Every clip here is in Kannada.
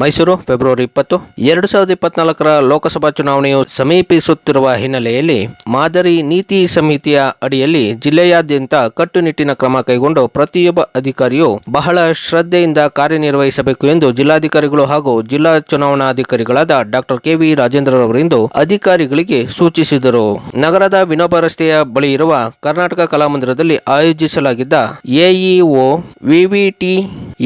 ಮೈಸೂರು, ಫೆಬ್ರವರಿ ಇಪ್ಪತ್ತು. ಎರಡು ಸಾವಿರದ ಇಪ್ಪತ್ನಾಲ್ಕರ ಲೋಕಸಭಾ ಚುನಾವಣೆಯು ಸಮೀಪಿಸುತ್ತಿರುವ ಹಿನ್ನೆಲೆಯಲ್ಲಿ ಮಾದರಿ ನೀತಿ ಸಮಿತಿಯ ಅಡಿಯಲ್ಲಿ ಜಿಲ್ಲೆಯಾದ್ಯಂತ ಕಟ್ಟುನಿಟ್ಟಿನ ಕ್ರಮ ಕೈಗೊಂಡು ಪ್ರತಿಯೊಬ್ಬ ಅಧಿಕಾರಿಯು ಬಹಳ ಶ್ರದ್ಧೆಯಿಂದ ಕಾರ್ಯನಿರ್ವಹಿಸಬೇಕು ಎಂದು ಜಿಲ್ಲಾಧಿಕಾರಿಗಳು ಹಾಗೂ ಜಿಲ್ಲಾ ಚುನಾವಣಾಧಿಕಾರಿಗಳಾದ ಡಾಕ್ಟರ್ ಕೆವಿ ರಾಜೇಂದ್ರರವರಿಂದು ಅಧಿಕಾರಿಗಳಿಗೆ ಸೂಚಿಸಿದರು. ನಗರದ ವಿನೋಬ ರಸ್ತೆಯ ಬಳಿ ಇರುವ ಕರ್ನಾಟಕ ಕಲಾಮಂದಿರದಲ್ಲಿ ಆಯೋಜಿಸಲಾಗಿದ್ದ AEO, VVT,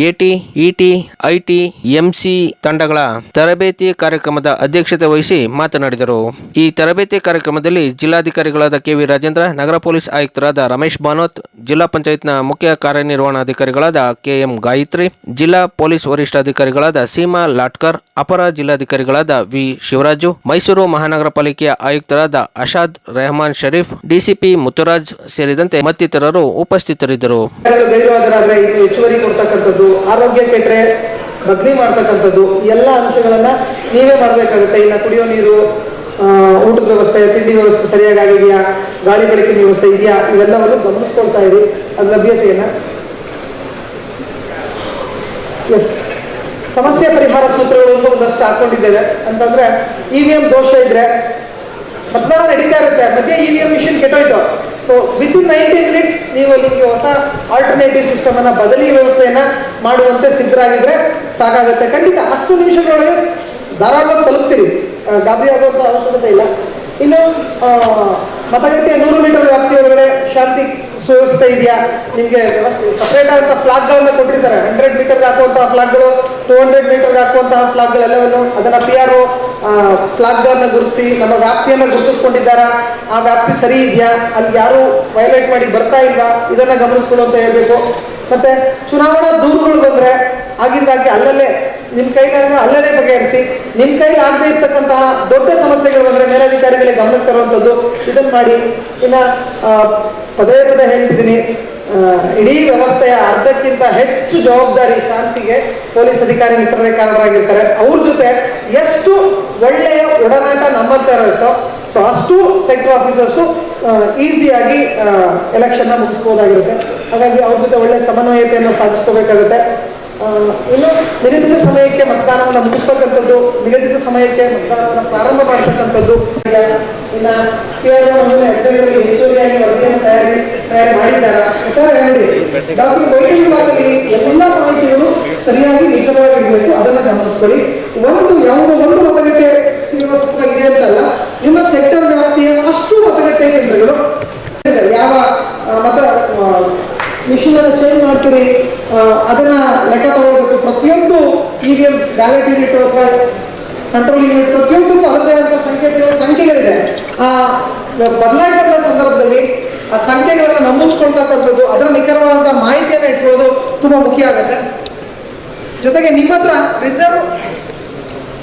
AT, ET, IT, MC ತಂಡಗಳ ತರಬೇತಿ ಕಾರ್ಯಕ್ರಮದ ಅಧ್ಯಕ್ಷತೆ ವಹಿಸಿ ಮಾತನಾಡಿದರು. ಈ ತರಬೇತಿ ಕಾರ್ಯಕ್ರಮದಲ್ಲಿ ಜಿಲ್ಲಾಧಿಕಾರಿಗಳಾದ ಕೆವಿ ರಾಜೇಂದ್ರ, ನಗರ ಪೊಲೀಸ್ ಆಯುಕ್ತರಾದ ರಮೇಶ್ ಬಾನೋತ್, ಜಿಲ್ಲಾ ಪಂಚಾಯತ್ನ ಮುಖ್ಯ ಕಾರ್ಯನಿರ್ವಹಣಾಧಿಕಾರಿಗಳಾದ ಕೆಎಂ ಗಾಯತ್ರಿ, ಜಿಲ್ಲಾ ಪೊಲೀಸ್ ವರಿಷ್ಠಾಧಿಕಾರಿಗಳಾದ ಸೀಮಾ ಲಾಟ್ಕರ್, ಅಪರ ಜಿಲ್ಲಾಧಿಕಾರಿಗಳಾದ ವಿ ಶಿವರಾಜು, ಮೈಸೂರು ಮಹಾನಗರ ಪಾಲಿಕೆಯ ಆಯುಕ್ತರಾದ ಅಶಾದ್ ರೆಹಮಾನ್ ಶರೀಫ್, ಡಿಸಿಪಿ ಮುತ್ತುರಾಜ್ ಸೇರಿದಂತೆ ಮತ್ತಿತರರು ಉಪಸ್ಥಿತರಿದ್ದರು. ಬದಲಿ ಮಾಡ್ತಕ್ಕಂಥದ್ದು ಎಲ್ಲ ಅಂಶಗಳನ್ನ ನೀವೇ ಮಾಡಬೇಕಾಗುತ್ತೆ. ಇನ್ನು ಕುಡಿಯೋ ನೀರು ಊಟದ ವ್ಯವಸ್ಥೆ, ತಿಂಡಿ ವ್ಯವಸ್ಥೆ ಸರಿಯಾಗಿ ಆಗಿದೆಯಾ? ಗಾಳಿ ಬೆಳಕಿನ ವ್ಯವಸ್ಥೆ ಇದೆಯಾ? ಇವೆಲ್ಲವನ್ನು ಗಮನಿಸ್ಕೊಳ್ತಾ ಇರಿ. ಅದ್ರ ಲಭ್ಯತೆಯನ್ನ ಎಸ್ ಸಮಸ್ಯೆ ಪರಿಹಾರ ಸೂತ್ರಗಳು ಒಂದಷ್ಟು ಹಾಕೊಂಡಿದ್ದೇವೆ. ಅಂತಂದ್ರೆ ಇವಿಎಂ ದೋಷ ಇದ್ರೆ, ಮತದಾನ ನಡೀತಾ ಇರುತ್ತೆ. ಮಧ್ಯೆ ಇವಿಎಂ ಮಿಷಿನ್ ಕೆಟ್ಟೋಯ್ತು. So with in ninety minutes ನೀವು ಅಲ್ಲಿಗೆ ಹೊಸ ಆಲ್ಟರ್ನೇಟಿವ್ ಸಿಸ್ಟಮ್ ಅನ್ನ ಬದಲಿ ವ್ಯವಸ್ಥೆಯನ್ನ ಮಾಡುವಂತೆ ಸಿದ್ಧರಾಗಿದ್ರೆ ಸಾಕಾಗುತ್ತೆ. ಖಂಡಿತ, ಅಷ್ಟು ನಿಮಿಷಗಳೊಳಗೆ ಧಾರಾಳವಾಗಿ ತಲುಪ್ತೀರಿ. ಗಾಬರಿ ಆಗುವಂತ ಅವಶ್ಯಕತೆ ಇಲ್ಲ. ಇನ್ನು ಮತಗಟ್ಟೆ ನೂರು ಮೀಟರ್ ವ್ಯಾಪ್ತಿ ಒಳಗಡೆ ಶಾಂತಿ ಸುವ್ಯವಸ್ಥೆ ಇದೆಯಾ? ನಿಮ್ಗೆ ಸಪರೇಟ್ ಆದಂತ ಫ್ಲಾಗ್ ಗಳನ್ನ ಕೊಟ್ಟಿರ್ತಾರೆ. ಹಂಡ್ರೆಡ್ ಮೀಟರ್ ಹಾಕುವಂತಹ ಫ್ಲಾಗ್ಗಳು ಟೂ ಹಂಡ್ರೆಡ್ ಮೀಟರ್ ಹಾಕುವಂತಹ ಫ್ಲಾಗ್ ಎಲ್ಲವನ್ನು ಅದನ್ನ ಪಿ ಆರ್ ಒ ಗಳನ್ನ ಗುರುತಿಸಿ, ನಮ್ಮ ವ್ಯಾಪ್ತಿಯನ್ನು ಗುರುತಿಸ್ಕೊಂಡಿದ್ದಾರಾ, ಆ ವ್ಯಾಪ್ತಿ ಸರಿ ಇದೆಯಾ, ಅಲ್ಲಿ ಯಾರು ವೈಲೇಟ್ ಮಾಡಿ ಬರ್ತಾ ಇಲ್ಲ ಇದನ್ನ ಗಮನಿಸ್ಕೊಳ್ಳು ಅಂತ ಹೇಳ್ಬೇಕು. ಮತ್ತೆ ಚುನಾವಣಾ ದೂರುಗಳು ಬಂದ್ರೆ ಆಗಿಂದಾಗಿ ಅಲ್ಲಲ್ಲೇ, ನಿಮ್ ಕೈಗಾಗ ಅಲ್ಲಲ್ಲೇ ಬಗೆಹರಿಸಿ, ನಿಮ್ ಕೈಲಿ ಆಗದೆ ಇರ್ತಕ್ಕಂತಹ ದೊಡ್ಡ ಸಮಸ್ಯೆಗಳು ಬಂದ್ರೆ ಮೇಲಾಧಿಕಾರಿಗಳಿಗೆ ಗಮನಕ್ಕೆ ತರುವಂತದ್ದು ಇದನ್ನ ಮಾಡಿ. ಇನ್ನ ಪದೇ ಪದೇ ಹೇಳ್ತಿದ್ದೀನಿ ಇಡೀ ವ್ಯವಸ್ಥೆಯ ಅರ್ಧಕ್ಕಿಂತ ಹೆಚ್ಚು ಜವಾಬ್ದಾರಿ ಕ್ರಾಂತಿಗೆ ಪೊಲೀಸ್ ಅಧಿಕಾರಿ ಮಿತ್ರರೇಖಾರರಾಗಿರ್ತಾರೆ ಅವ್ರ ಜೊತೆ ಎಷ್ಟು ಒಳ್ಳೆಯ ಒಡನಾಟ ನಮ್ಮಂತ ಇರುತ್ತೋ, ಸೊ ಅಷ್ಟು ಸೆಕ್ಟರ್ ಆಫೀಸರ್ಸು ಈಸಿಯಾಗಿ ಎಲೆಕ್ಷನ್ನ ಮುಗಿಸ್ಬೋದಾಗಿರುತ್ತೆ. ಹಾಗಾಗಿ ಅವ್ರ ಜೊತೆ ಒಳ್ಳೆ ಸಮನ್ವಯತೆಯನ್ನು ಸಾಧಿಸ್ಕೋಬೇಕಾಗುತ್ತೆ. ಇನ್ನು ನಿಗದಿತ ಸಮಯಕ್ಕೆ ಮತದಾನವನ್ನು ಮುಗಿಸ್ತಕ್ಕಂಥದ್ದು, ನಿಗದಿತ ಸಮಯಕ್ಕೆ ಮತದಾನವನ್ನು ಪ್ರಾರಂಭ ಮಾಡತಕ್ಕಂಥದ್ದು. ಇನ್ನ ಕೇವಲ ಅಭ್ಯರ್ಥಿಗಳಿಗೆ ಹೆಚ್ಚುವರಿಯಾಗಿ ವರದಿಯನ್ನು ತಯಾರಿ ತಯಾರಿ ಮಾಡಿದ್ದಾರೆ. ಡಾಕ್ಟರ್ ವೈದ್ಯರಾಗಲಿ ಎಲ್ಲ ಮಾಹಿತಿಗಳು ಸರಿಯಾಗಿ ನಿಖರವಾಗಿರಬೇಕು ಅದನ್ನ ಗಮನಿಸ್ಕೊಳ್ಳಿ. ಒಂದು, ಯಾವುದೋ ಒಂದು ಮತಗಟ್ಟೆ ಇದೆ ಅಂತಲ್ಲ, ನಿಮ್ಮ ಸೆಕ್ಟರ್ ವ್ಯಾಪ್ತಿಯ ಅಷ್ಟು ಮತಗಟ್ಟೆ ಕೇಂದ್ರಗಳು. ಯಾವ ಮತ ಮಿಷಿನ್ ಚೇಂಜ್ ಮಾಡ್ತೀರಿ? ಪ್ರತಿಯೊಂದು ಇವಿಎಂ ಬ್ಯಾಲೆಟ್ ಯೂನಿಟ್ ಅಥವಾ ಕಂಟ್ರೋಲ್ ಯೂನಿಟ್ ಪ್ರತಿಯೊಂದಕ್ಕೂ ಅದರದೇ ಆದಂತಹ ಸಂಖ್ಯೆಗಳು ಸಂಖ್ಯೆಗಳಿದೆ. ಆ ಬದಲಾಯಿಸಿದ ಸಂದರ್ಭದಲ್ಲಿ ಆ ಸಂಖ್ಯೆಗಳನ್ನ ನಮೂದಿಸ್ಕೊಳ್ತಕ್ಕಂಥದ್ದು ಅದರ ನಿಖರವಾದಂತಹ ಮಾಹಿತಿಯನ್ನು ಇಟ್ಕೊಳ್ಳೋದು ತುಂಬಾ ಮುಖ್ಯ ಆಗುತ್ತೆ. ಜೊತೆಗೆ ನಿಮ್ಮ ಹತ್ರ reserve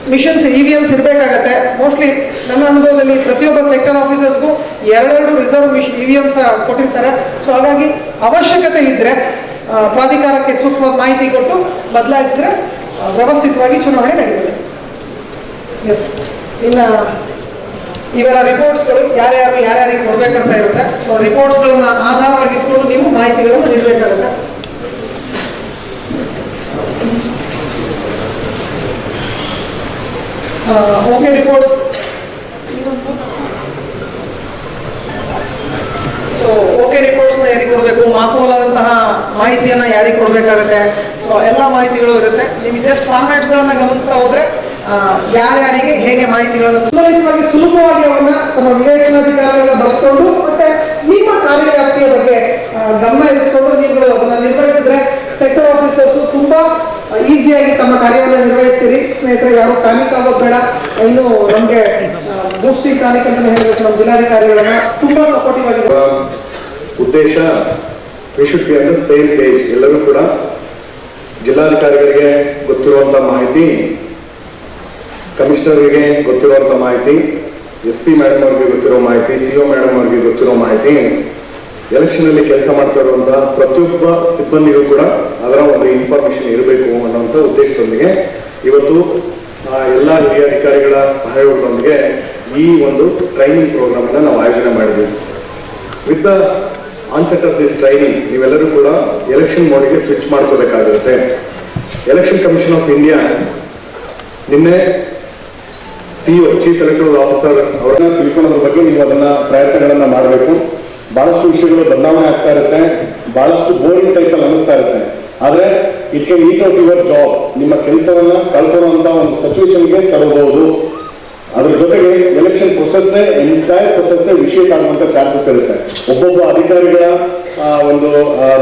machines E V Ms ಇರಬೇಕಾಗತ್ತೆ. ಮೋಸ್ಟ್ಲಿ ನನ್ನ ಅನುಭವದಲ್ಲಿ ಪ್ರತಿಯೊಬ್ಬ ಸೆಕ್ಟರ್ ಆಫೀಸರ್ಸ್ಗೂ ಎರಡೆರಡು reserve machine E V Ms ಕೊಟ್ಟಿರ್ತಾರೆ. ಸೊ ಹಾಗಾಗಿ ಅವಶ್ಯಕತೆ ಇದ್ರೆ ಆ, ಪ್ರಾಧಿಕಾರಕ್ಕೆ ಸೂಕ್ತವಾದ ಮಾಹಿತಿ ಕೊಟ್ಟು ಬದಲಾಯಿಸಿದ್ರೆ ವ್ಯವಸ್ಥಿತವಾಗಿ ಚುನಾವಣೆ ನಡೆಯುತ್ತೆ ಎಸ್ ಇನ್ನ, ಇವೆಲ್ಲ ರಿಪೋರ್ಟ್ಸ್ಗಳು ಯಾರ್ಯಾರು ಯಾರ್ಯಾರಿಗೆ ಕೊಡ್ಬೇಕಂತ ಇರುತ್ತೆ. ಸೊ ರಿಪೋರ್ಟ್ಸ್ಗಳನ್ನ ಆಧಾರವಾಗಿ ಇಟ್ಕೊಂಡು ನೀವು ಮಾಹಿತಿಗಳನ್ನು ನೀಡಬೇಕಾಗುತ್ತೆ. Okay reports so okay reports ಯಾರಿಗೆ ಕೊಡಬೇಕು? ಮಾಪುಲಾದಂತಹ ಮಾಹಿತಿಯನ್ನ ಯಾರಿಗೆ ಕೊಡ್ಬೇಕಾಗತ್ತೆ? ಸೊ ಎಲ್ಲ ಮಾಹಿತಿಗಳು ಇರುತ್ತೆ. ನೀವು ಜಸ್ಟ್ ಫಾರ್ಮ್ಯಾಟ್ಸ್ ಗಳನ್ನ ಗಮನಿಸ್ತಾ ಹೋದ್ರೆ ಯಾರ್ಯಾರಿಗೆ ಹೇಗೆ ಮಾಹಿತಿಗಳನ್ನು ಸುಲಭವಾಗಿ ಸುಲಭವಾಗಿ ಅವನ್ನ ತಮ್ಮ ವಿವೇಚನಾಧಿಕಾರಿಗಳನ್ನ ಬಳಸ್ಕೊಂಡು, ಮತ್ತೆ ನಿಮ್ಮ ಕಾರ್ಯವ್ಯಾಪ್ತಿಯ ಬಗ್ಗೆ ಗಮನ ಇರಿಸಿಕೊಂಡು ನೀವು ಅದನ್ನ ನಿರ್ವಹಿಸಿದ್ರೆ ಸೆಕ್ಟರ್ ಆಫೀಸರ್ಸ್ ತುಂಬಾ ಈಸಿಯಾಗಿ ತಮ್ಮ ಕಾರ್ಯವನ್ನು ನಿರ್ವಹಿಸ್ತೀರಿ. ಸ್ನೇಹಿತರೆ, ಯಾರು ಪ್ಯಾನಿಕ್ ಆಗೋದು ಬೇಡ ಇನ್ನು ನಮ್ಗೆ ಬೂಸ್ಟಿಂಗ್ ಟಾನಿಕ್ ಅಂತ ಹೇಳಬೇಕು. ನಮ್ಮ ಜಿಲ್ಲಾಧಿಕಾರಿಗಳನ್ನ ತುಂಬಾ ಸಪೋರ್ಟಿವ್ ಆಗಿದೆ ಉದ್ದೇಶ we should be on the same page ಎಲ್ಲರೂ ಕೂಡ ಜಿಲ್ಲಾಧಿಕಾರಿಗಳಿಗೆ ಗೊತ್ತಿರುವಂತ ಮಾಹಿತಿ, ಕಮಿಷನರ್ಗೆ ಗೊತ್ತಿರುವಂತ ಮಾಹಿತಿ, ಎಸ್ ಪಿ ಮೇಡಮ್ ಅವ್ರಿಗೆ ಗೊತ್ತಿರೋ ಮಾಹಿತಿ, ಸಿ ಒ ಮೇಡಮ್ ಅವ್ರಿಗೆ ಗೊತ್ತಿರೋ ಮಾಹಿತಿ ಎಲೆಕ್ಷನ್ ಅಲ್ಲಿ ಕೆಲಸ ಮಾಡ್ತಾ ಇರುವಂತಹ ಪ್ರತಿಯೊಬ್ಬ ಸಿಬ್ಬಂದಿಗೂ ಕೂಡ ಅದರ ಒಂದು ಇನ್ಫಾರ್ಮೇಶನ್ ಇರಬೇಕು ಅನ್ನುವಂಥ ಉದ್ದೇಶದೊಂದಿಗೆ ಇವತ್ತು ಎಲ್ಲ ಹಿರಿಯ ಅಧಿಕಾರಿಗಳ ಸಹಯೋಗದೊಂದಿಗೆ ಈ ಒಂದು ಟ್ರೈನಿಂಗ್ ಪ್ರೋಗ್ರಾಮ್ ಅನ್ನ ನಾವು ಆಯೋಜನೆ ಮಾಡಿದ್ವಿ. With the onset of this training ನೀವೆಲ್ಲರೂ ಕೂಡ ಎಲೆಕ್ಷನ್ ಮೋಡಿಗೆ ಸ್ವಿಚ್ ಮಾಡ್ಕೋಬೇಕಾಗಿರುತ್ತೆ ಎಲೆಕ್ಷನ್ ಕಮಿಷನ್ ಆಫ್ ಇಂಡಿಯಾ ನಿನ್ನೆ ಸಿಇಒ ಚೀಫ್ ಎಲೆಕ್ಟ್ರಲ್ ಆಫೀಸರ್ ಅವರನ್ನ ತಿಳ್ಕೊಳ್ಳೋದ್ರ ಬಗ್ಗೆ ನೀವು ಅದನ್ನ ಪ್ರಯತ್ನಗಳನ್ನ ಮಾಡಬೇಕು. ಬಹಳಷ್ಟು ವಿಷಯಗಳು ಬದಲಾವಣೆ ಆಗ್ತಾ ಇರುತ್ತೆ. ಬಹಳಷ್ಟು ಬೋರಿಂಗ್ ಟೈಪ್ ಅಲ್ಲಿ ಅನಿಸ್ತಾ ಇರುತ್ತೆ. ಆದ್ರೆ it can eat out your job ನಿಮ್ಮ ಕೆಲಸವನ್ನ ಕಳ್ಕೊಳ್ಳುವಂತ ಒಂದು ಸಿಚುವೇಶನ್ಗೆ ತರಬಹುದು ಅದ್ರ ಜೊತೆಗೆ ಎಲೆಕ್ಷನ್ ಪ್ರೊಸೆಸ್ ಎಂಟೈರ್ ಪ್ರೊಸೆಸ್ ವಿಷಯಕ್ಕೆ ಆಗುವಂತ ಚಾನ್ಸಸ್ ಇರುತ್ತೆ. ಒಬ್ಬೊಬ್ಬ ಅಧಿಕಾರಿಗಳ ಒಂದು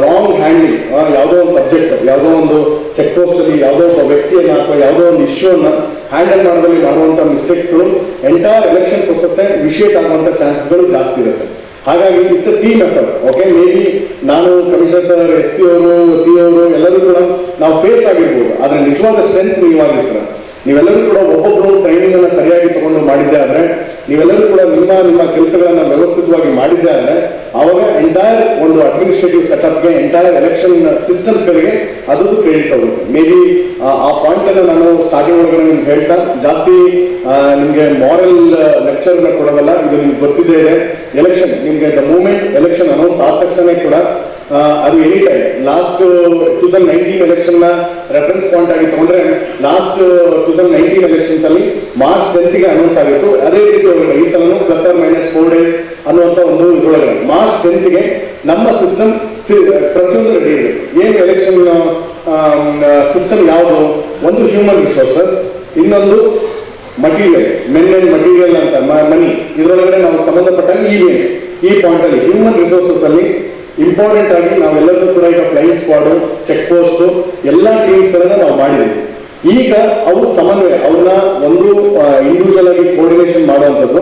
ರಾಂಗ್ ಹ್ಯಾಂಡ್ಲಿಂಗ್ ಯಾವುದೋ ಒಂದು ಸಬ್ಜೆಕ್ಟ್ ಯಾವುದೋ ಒಂದು ಚೆಕ್ ಪೋಸ್ಟ್ ಅಲ್ಲಿ ಯಾವುದೋ ಒಬ್ಬ ವ್ಯಕ್ತಿಯನ್ನ ಅಥವಾ ಯಾವುದೋ ಒಂದು ಇಶ್ಯೂ ಅನ್ನ ಹ್ಯಾಂಡಲ್ ಮಾಡೋದ್ರಲ್ಲಿ ಮಾಡುವಂತ ಮಿಸ್ಟೇಕ್ಸ್ಗಳು ಎಂಟೈರ್ ಎಲೆಕ್ಷನ್ ಪ್ರೊಸೆಸ್ ವಿಷಯಕ್ಕೆ ಆಗುವಂತ ಚಾನ್ಸಸ್ಗಳು ಜಾಸ್ತಿ ಇರುತ್ತೆ. ಹಾಗಾಗಿ it's a team effort okay may be ನಾನು ಕಮಿಷನರ್ ಸರ್ ಎಸ್ ಪಿ ಅವರು ಸಿ ಅವರು ಎಲ್ಲರೂ ಕೂಡ ನಾವು ಫೇಸ್ ಆಗಿರ್ಬೋದು, ಆದ್ರೆ ನಿಜವಾದ ಸ್ಟ್ರೆಂತ್ ನೀವಾಗಿರ್ತಾರೆ ನೀವೆಲ್ಲರೂ ಕೂಡ ಒಬ್ಬೊಬ್ಬರು ಟ್ರೈನಿಂಗ್ ಮಾಡಿದ್ದೆ ಆದ್ರೆ ನೀವೆಲ್ಲರೂ ಕೂಡ ನಿಮ್ಮ ನಿಮ್ಮ ಕೆಲಸಗಳನ್ನ ವ್ಯವಸ್ಥಿತವಾಗಿ ಮಾಡಿದ್ದೆ ಆದ್ರೆ ಅವಾಗ ಎಂಟೈರ್ ಒಂದು ಅಡ್ಮಿನಿಸ್ಟ್ರೇಟಿವ್ ಸೆಟಪ್ಗೆ ಎಂಟೈರ್ ಎಲೆಕ್ಷನ್ ಸಿಸ್ಟಮ್ಸ್ ಗಳಿಗೆ ಅದು ಕ್ರೆಡಿಟ್ ಆಗುತ್ತೆ ಮೇ ಬಿ ಆ ಪಾಯಿಂಟ್ ಅನ್ನ ನಾನು ಸ್ಟಾರ್ಟಿಂಗ್ ಒಳಗಡೆ ನಿಮ್ಗೆ ಹೇಳ್ತಾ, ಜಾಸ್ತಿ ನಿಮ್ಗೆ ಮಾರಲ್ ಲೆಕ್ಚರ್ ಕೊಡೋದಲ್ಲ, ಇದು ನಿಮ್ಗೆ ಗೊತ್ತಿದೆ ಎಲೆಕ್ಷನ್ ನಿಮ್ಗೆ ದ ಮೂಮೆಂಟ್ ಎಲೆಕ್ಷನ್ ಅನೌನ್ಸ್ ಆದ ತಕ್ಷಣ ಕೂಡ ಅದು any time last two thousand nineteen ಎಲೆಕ್ಷನ್ನ reference point ಆಗಿ ತಗೊಂಡ್ರೆ last two thousand nineteen elections ಅಲ್ಲಿ ಮಾರ್ಚ್ ಟೆಂತ್ಗೆ ಅನೌನ್ಸ್ ಆಗಿತ್ತು. ಅದೇ ರೀತಿ ಈ ಸಲನು plus or minus four days ಅನ್ನುವಂತ ಒಂದು ಇದ್ರೊಳಗಡೆ ಮಾರ್ಚ್ ಟೆಂತ್ಗೆ ನಮ್ಮ ಸಿಸ್ಟಮ್ ಪ್ರತಿಯೊಂದು ರೆಡಿ ಇದೆ. ಏನು ಎಲೆಕ್ಷನ್ ಸಿಸ್ಟಮ್ ಯಾವುದು? ಒಂದು ಹ್ಯೂಮನ್ ರಿಸೋರ್ಸಸ್ ಇನ್ನೊಂದು ಮಟೀರಿಯಲ್ ಮೆನ್ ಅಂಡ್ ಮಟೀರಿಯಲ್ ಅಂತ ಮನಿ ಇದರೊಳಗಡೆ ನಾವು ಸಂಬಂಧಪಟ್ಟಂಗೆ ಈ ಈ ಪಾಯಿಂಟ್ ಅಲ್ಲಿ ಹ್ಯೂಮನ್ ರಿಸೋರ್ಸಸ್ ಅಲ್ಲಿ ಇಂಪಾರ್ಟೆಂಟ್ ಆಗಿ ನಾವೆಲ್ಲರೂ ಕೂಡ ಈಗ ಫ್ಲೈಯಿಂಗ್ ಸ್ಕ್ವಾಡ್ ಚೆಕ್ ಪೋಸ್ಟ್ ಎಲ್ಲಾ ಟೀಮ್ಸ್ ಗಳನ್ನ ನಾವು ಮಾಡಿದ್ದೀವಿ. ಈಗ ಅವ್ರ ಸಮನ್ವಯ, ಅವ್ರನ್ನ ಒಂದು ಇಂಡಿವಿಜುವಲ್ ಆಗಿ ಕೋರ್ಡಿನೇಷನ್ ಮಾಡುವಂಥದ್ದು,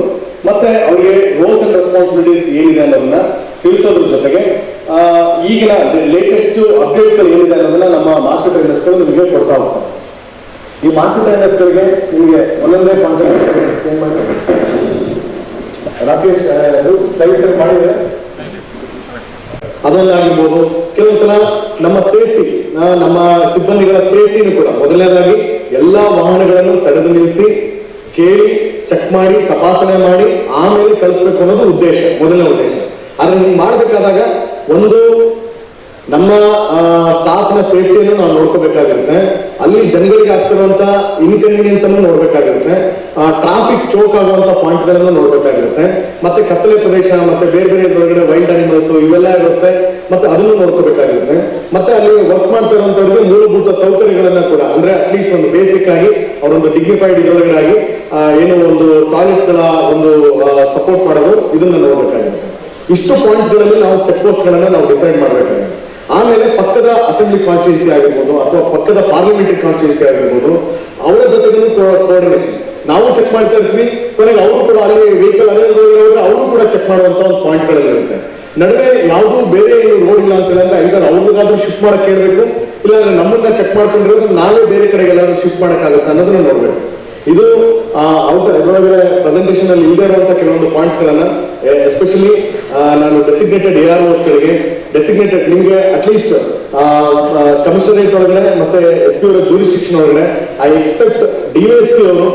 ಮತ್ತೆ ಅವ್ರಿಗೆ ರೋಲ್ಸ್ ಅಂಡ್ ರೆಸ್ಪಾನ್ಸಿಬಿಲಿಟೀಸ್ ಏನಿದೆ ಅನ್ನೋದನ್ನ ತಿಳಿಸೋದ್ರ ಜೊತೆಗೆ ಈಗಿನ ಲೇಟೆಸ್ಟ್ ಅಪ್ಡೇಟ್ಸ್ಗಳು ಏನಿದೆ ಅನ್ನೋದನ್ನ ನಮ್ಮ ಮಾಸ್ಟರ್ ಟ್ರೈನರ್ಸ್ಗಳು ನಿಮಗೆ ಕೊಡ್ತಾ ಹೋಗ್ತಾರೆ. ಈ ಮಾಸ್ಟರ್ ಟ್ರೈನರ್ಸ್ಗಳಿಗೆ ನಿಮಗೆ ಒಂದೊಂದೇ ಪಾಯಿಂಟ್ ರಾಕೇಶ್ ಸ್ಲೈಡ್ಸ್ ನಮ್ಮ ಸೇಫ್ಟಿ ನಮ್ಮ ಸಿಬ್ಬಂದಿಗಳ ಸೇಫ್ಟಿನೂ ಕೂಡ. ಮೊದಲನೇದಾಗಿ ಎಲ್ಲಾ ವಾಹನಗಳನ್ನು ತಡೆದು ನಿಲ್ಲಿಸಿ, ಕೇಳಿ ಚೆಕ್ ಮಾಡಿ, ತಪಾಸಣೆ ಮಾಡಿ, ಆಮೇಲೆ ಕಳಿಸ್ಬೇಕು ಅನ್ನೋದು ಉದ್ದೇಶ, ಮೊದಲನೇ ಉದ್ದೇಶ. ಆದ್ರೆ ಹಿಂಗ್ ಮಾಡ್ಬೇಕಾದಾಗ ಒಂದು ನಮ್ಮ ಸ್ಟಾಫ್ನ ಸೇಫ್ಟಿಯನ್ನು ನಾವು ನೋಡ್ಕೋಬೇಕಾಗಿರುತ್ತೆ. ಅಲ್ಲಿ ಜನಗಳಿಗೆ ಆಗ್ತಿರುವಂತಹ ಇನ್ಕನ್ವೀನಿಯನ್ಸ್ ಅನ್ನು ನೋಡ್ಬೇಕಾಗಿರುತ್ತೆ. ಟ್ರಾಫಿಕ್ ಚೋಕ್ ಆಗುವಂತ ಪಾಯಿಂಟ್ಗಳನ್ನು ನೋಡ್ಬೇಕಾಗಿರುತ್ತೆ. ಮತ್ತೆ ಕತ್ತಲೆ ಪ್ರದೇಶ, ಮತ್ತೆ ಬೇರೆ ಬೇರೆ ಒಳಗಡೆ ವೈಲ್ಡ್ ಅನಿಮಲ್ಸ್ ಇವೆಲ್ಲ ಇರುತ್ತೆ. ಮತ್ತೆ ಅದನ್ನು ನೋಡ್ಕೋಬೇಕಾಗಿರುತ್ತೆ. ಮತ್ತೆ ಅಲ್ಲಿ ವರ್ಕ್ ಮಾಡ್ತಾ ಇರುವಂತವ್ರಿಗೆ ಮೂಲಭೂತ ಸೌಕರ್ಯಗಳನ್ನ ಕೂಡ, ಅಂದ್ರೆ ಅಟ್ಲೀಸ್ಟ್ ಒಂದು ಬೇಸಿಕ್ ಆಗಿ ಅವರೊಂದು ಡಿಗ್ನಿಫೈಡ್ ಇದ್ರೊಳಗಡೆ ಆಗಿ ಏನು ಒಂದು ಟಾಯ್ಲೆಟ್ಸ್ಗಳ ಒಂದು ಸಪೋರ್ಟ್ ಮಾಡೋದು ಇದನ್ನ ನೋಡ್ಬೇಕಾಗಿರುತ್ತೆ. ಇಷ್ಟು ಪಾಯಿಂಟ್ಸ್ಗಳಲ್ಲಿ ನಾವು ಚೆಕ್ ಪೋಸ್ಟ್ ಗಳನ್ನ ನಾವು ಡಿಸೈಡ್ ಮಾಡಬೇಕಾಗುತ್ತೆ ಆಮೇಲೆ ಪಕ್ಕದ ಅಸೆಂಬ್ಲಿ ಕಾನ್ಸ್ಟಿಟ್ಯೂನ್ಸಿ ಆಗಿರ್ಬೋದು ಅಥವಾ ಪಕ್ಕದ ಪಾರ್ಲಿಮೆಂಟರಿ ಕಾನ್ಸ್ಟಿಟ್ಯೂನ್ಸಿ ಆಗಿರ್ಬೋದು, ಅವರ ಜೊತೆಗೂ ಕೋಆರ್ಡಿನೇಷನ್ ನಾವು ಚೆಕ್ ಮಾಡ್ತಾ ಇರ್ತೀವಿ, ಕೊನೆಗೆ ಅವರು ಕೂಡ ಅಲ್ಲಿ ವೆಹಿಕಲ್ ಅದೇ ಅವರು ಕೂಡ ಚೆಕ್ ಮಾಡುವಂತ ಒಂದು ಪಾಯಿಂಟ್ಗಳಲ್ಲಿ ಇರುತ್ತೆ. ನಡುವೆ ಯಾವುದು ಬೇರೆ ಏನು ರೋಡ್ ಇಲ್ಲ ಅಂತ ಹೇಳಿದ್ರೆ ಐದಾರು ಅವ್ರಿಗಾದ್ರೂ ಶಿಫ್ಟ್ ಮಾಡಕ್ಕೆ ಹೇಳ್ಬೇಕು, ಇಲ್ಲಾಂದ್ರೆ ನಮ್ಮನ್ನ ಚೆಕ್ ಮಾಡ್ಕೊಂಡಿರೋದು ನಾವೇ ಬೇರೆ ಕಡೆಗೆ ಎಲ್ಲಾದ್ರೂ ಶಿಫ್ಟ್ ಮಾಡಕ್ಕಾಗುತ್ತೆ ಅನ್ನೋದನ್ನ ನೋಡ್ಬೇಕು. ಇದು ಪ್ರೆಸೆಂಟೇಷನ್ ಅಲ್ಲಿ ಇಲ್ಲದೆ ಇರುವಂತ ಕೆಲವೊಂದು ಪಾಯಿಂಟ್ಸ್ ಗಳನ್ನ ಎಸ್ಪೆಷಲಿ ನಾನು ಡೆಸಿಗ್ನೇಟೆಡ್ ಎ ಆರ್ ಗಳಿಗೆ ಡೆಸಿಗ್ನೇಟೆಡ್ ನಿಮ್ಗೆ ಅಟ್ಲೀಸ್ಟ್ ಕಮಿಷನರೇಟ್ ಒಳಗಡೆ ಮತ್ತೆ ಎಸ್ ಪಿ ಅವರ ಜೂರಿಸ್ಟಿಕ್ಷನ್ ಒಳಗಡೆ ಐ ಎಕ್ಸ್ಪೆಕ್ಟ್ ಡಿವೈಎಸ್ಪಿ ಅವರು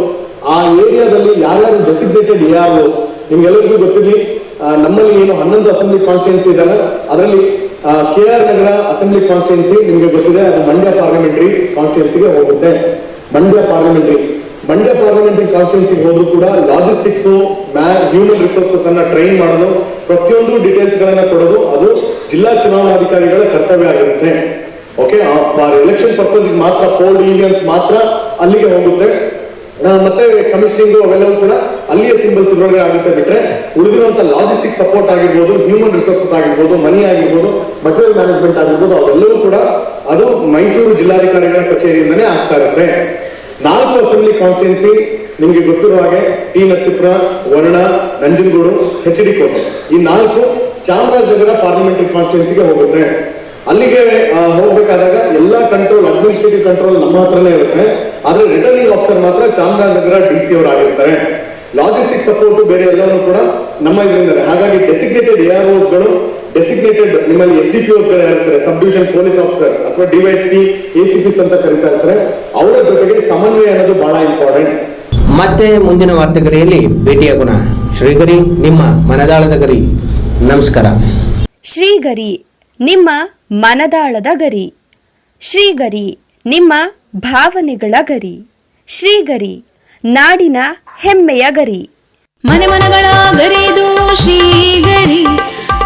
ಆ ಏರಿಯಾದಲ್ಲಿ ಯಾರ್ಯಾರು ಡೆಸಿಗ್ನೇಟೆಡ್ ಯಾರು ನಿಮ್ಗೆಲ್ಲರಿಗೂ ಗೊತ್ತಿರಲಿ. ನಮ್ಮಲ್ಲಿ ಏನು ಹನ್ನೊಂದು ಅಸೆಂಬ್ಲಿ ಕಾನ್ಸ್ಟಿಟ್ಯೂನ್ಸಿ ಇದೆ ಅದರಲ್ಲಿ K R Nagar assembly constituency ನಿಮಗೆ ಗೊತ್ತಿದೆ. ಅದು ಮಂಡ್ಯ ಪಾರ್ಲಿಮೆಂಟರಿ ಕಾನ್ಸ್ಟಿಟ್ಯೂನ್ಸಿಗೆ ಹೋಗುತ್ತೆ. ಮಂಡ್ಯ ಪಾರ್ಲಿಮೆಂಟರಿ ಮಂಡ್ಯ ಪಾರ್ಲಿಮೆಂಟರಿ ಕಾನ್ಸ್ಟಿಟ್ಯೂನ್ಸಿಗೆ ಹೋದ್ರು ಕೂಡ ಲಾಜಿಸ್ಟಿಕ್ಸ್ ಹ್ಯೂಮನ್ ರಿಸೋರ್ಸಸ್ ಅನ್ನ ಟ್ರೈನ್ ಮಾಡೋದು, ಪ್ರತಿಯೊಂದು ಡೀಟೇಲ್ಸ್ ಗಳನ್ನ ಕೊಡೋದು, ಅದು ಜಿಲ್ಲಾ ಚುನಾವಣಾಧಿಕಾರಿಗಳ ಕರ್ತವ್ಯ ಆಗಿರುತ್ತೆ. ಓಕೆ ಫಾರ್ ಎಲೆಕ್ಷನ್ ಪರ್ಪಸ್ ಮಾತ್ರ ಪೋಲ್ ಯೂನಿಯನ್ಸ್ ಮಾತ್ರ ಅಲ್ಲಿಗೆ ಹೋಗುತ್ತೆ. ಮತ್ತೆ ಕಮಿಷನಿಂಗ್ ಅವೆಲ್ಲವೂ ಕೂಡ ಅಲ್ಲಿಯ ಸಿಂಬಲ್ಸ್ ಆಗುತ್ತೆ ಬಿಟ್ರೆ, ಉಳಿದಿರುವಂತ ಲಾಜಿಸ್ಟಿಕ್ ಸಪೋರ್ಟ್ ಆಗಿರ್ಬೋದು ಹ್ಯೂಮನ್ ರಿಸೋರ್ಸಸ್ ಆಗಿರ್ಬೋದು ಮನಿ ಆಗಿರ್ಬೋದು ಮಟೀರಿಯಲ್ ಮ್ಯಾನೇಜ್ಮೆಂಟ್ ಆಗಿರ್ಬೋದು ಅವೆಲ್ಲವೂ ಕೂಡ ಅದು ಮೈಸೂರು ಜಿಲ್ಲಾಧಿಕಾರಿಗಳ ಕಚೇರಿಯಿಂದನೇ ಆಗ್ತಾ ಇರುತ್ತೆ. ನಾಲ್ಕು ಅಸೆಂಬ್ಲಿ ಕಾನ್ಸ್ಟಿಟ್ಯೂನ್ಸಿ ನಿಮಗೆ ಗೊತ್ತಿರುವ ಹಾಗೆ ಟಿ ನರಸೀಪುರ, ವರ್ಣ, ನಂಜನಗೂಡು ಎಚ್ ಡಿ ಕೋಟೆ. ಈ ನಾಲ್ಕು ಚಾಮರಾಜನಗರ ಪಾರ್ಲಿಮೆಂಟರಿ ಕಾನ್ಸ್ಟಿಟ್ಯೂನ್ಸಿಗೆ ಹೋಗುತ್ತೆ. ಅಲ್ಲಿಗೆ ಹೋಗಬೇಕಾದಾಗ ಎಲ್ಲಾ ಕಂಟ್ರೋಲ್ ಅಡ್ಮಿನಿಸ್ಟ್ರೇಟಿವ್ ಕಂಟ್ರೋಲ್ ನಮ್ಮ ಹತ್ರನೇ ಇರುತ್ತೆ. ಆದ್ರೆ ರಿಟರ್ನಿಂಗ್ ಆಫೀಸರ್ ಮಾತ್ರ ಚಾಮರಾಜನಗರ ಡಿ ಸಿ ಅವರು ಆಗಿರ್ತಾರೆ ಲಾಜಿಸ್ಟಿಕ್ ಸಪೋರ್ಟ್ ಬೇರೆ ಎಲ್ಲವೂ ಕೂಡ ನಮ್ಮ ಇದರಿಂದ ಹಾಗಾಗಿ ಡೆಸಿಗ್ನೇಟೆಡ್ ಎ ಆರ್ಗಳು ಡೆಸಿಗ್ನೇಟೆಡ್ ನಿಮ್ಮಲ್ಲಿ ಎಸ್ ಡಿ ಪಿ ಗಳು ಇರ್ತಾರೆ ಸಬ್ ಡಿವಿಷನ್ ಪೊಲೀಸ್ ಆಫೀಸರ್ ಅಥವಾ DYSP ACPs A C Ps ಅಂತ ಕರಿತಾ ಇರ್ತಾರೆ ಅವರ ಜೊತೆಗೆ ಸಮನ್ವಯ ಅನ್ನೋದು ಬಹಳ ಇಂಪಾರ್ಟೆಂಟ್ ಮತ್ತೆ ಮುಂದಿನ ವಾರ್ತೆಗರಿಯಲ್ಲಿ ಭೇಟಿಯಾಗೋಣ ಶ್ರೀಗರಿ ನಿಮ್ಮ ಮನದಾಳದ ಗರಿ. ನಮಸ್ಕಾರ. ಶ್ರೀಗರಿ ನಿಮ್ಮ ಮನದಾಳದ ಗರಿ. ಶ್ರೀಗರಿ ನಿಮ್ಮ ಭಾವನೆಗಳ ಗರಿ. ಶ್ರೀಗರಿ ನಾಡಿನ ಹೆಮ್ಮೆಯ ಗರಿ. ಮನೆ ಮನಗಳ